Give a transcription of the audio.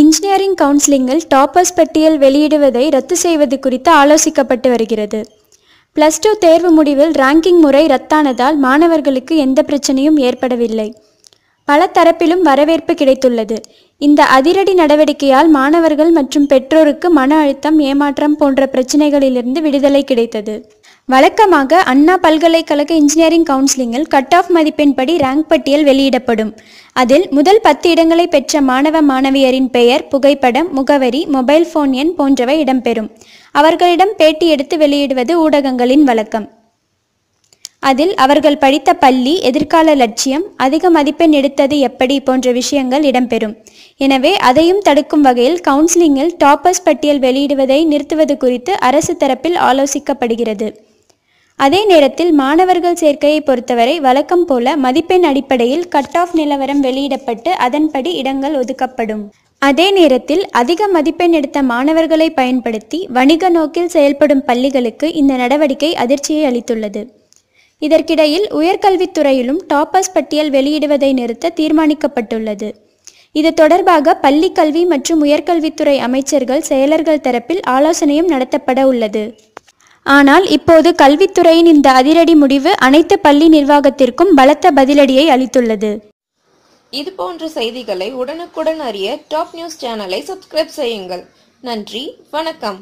Engineering கவுன்சிலிங்கில் toppers பட்டியல் வெளியிடுவதை ரத்து செய்வது குறித்து ஆலோசிக்கப்பட்டு வருகிறது. ப்ளஸ் டூ தேர்வு முடிவில் ரேங்கிங் முறை ரத்தானதால் மாணவர்களுக்கு எந்த பிரச்சனையும் ஏற்படவில்லை. பல தரப்பிலும் வரவேற்பு கிடைத்துள்ளது. இந்த அதிரடி நடவடிக்கையால் மாணவர்கள் மற்றும் பெற்றோருக்கு மன அழுத்தம் ஏமாற்றம் போன்ற பிரச்சினைகளிலிருந்து விடுதலை கிடைத்தது. வழக்கமாக அண்ணா பல்கலைக்கழக இன்ஜினியரிங் கவுன்சிலிங்கில் கட் ஆஃப் மதிப்பெண்படி ரேங்க் பட்டியல் வெளியிடப்படும். அதில் முதல் பத்து இடங்களை பெற்ற மாணவ மாணவியரின் பெயர் புகைப்படம் முகவரி மொபைல் ஃபோன் எண் போன்றவை இடம்பெறும். அவர்களிடம் பேட்டி எடுத்து வெளியிடுவது ஊடகங்களின் வழக்கம். அதில் அவர்கள் படித்த பள்ளி எதிர்கால லட்சியம் அதிக மதிப்பெண் எடுத்தது எப்படி போன்ற விஷயங்கள் இடம்பெறும். எனவே அதையும் தடுக்கும் வகையில் கவுன்சிலிங்கில் டாப்பர்ஸ் பட்டியல் வெளியிடுவதை நிறுத்துவது குறித்து அரசு தரப்பில் ஆலோசிக்கப்படுகிறது. அதே நேரத்தில் மாணவர்கள் சேர்க்கையை பொறுத்தவரை வழக்கம் போல மதிப்பெண் அடிப்படையில் கட் ஆஃப் நிலவரம் வெளியிடப்பட்டு அதன்படி இடங்கள் ஒதுக்கப்படும். அதே நேரத்தில் அதிக மதிப்பெண் எடுத்த மாணவர்களை பயன்படுத்தி வணிக நோக்கில் செயல்படும் பள்ளிகளுக்கு இந்த நடவடிக்கை அதிர்ச்சியை அளித்துள்ளது. இதற்கிடையில் உயர்கல்வித்துறையிலும் டாப்பர்ஸ் பட்டியல் வெளியிடுவதை நிறுத்த தீர்மானிக்கப்பட்டுள்ளது. இது தொடர்பாக பள்ளி கல்வி மற்றும் உயர்கல்வித்துறை அமைச்சர்கள் செயலர்கள் தரப்பில் ஆலோசனையும் நடத்தப்பட உள்ளது. ஆனால் இப்போது கல்வித்துறையின் இந்த அதிரடி முடிவு அனைத்து பள்ளி நிர்வாகத்திற்கும் பலத்த பதிலடியை அளித்துள்ளது. இது போன்ற செய்திகளை உடனுக்குடன் அறிய டாப் நியூஸ் சேனலை சப்ஸ்கிரைப் செய்யுங்கள். நன்றி வணக்கம்.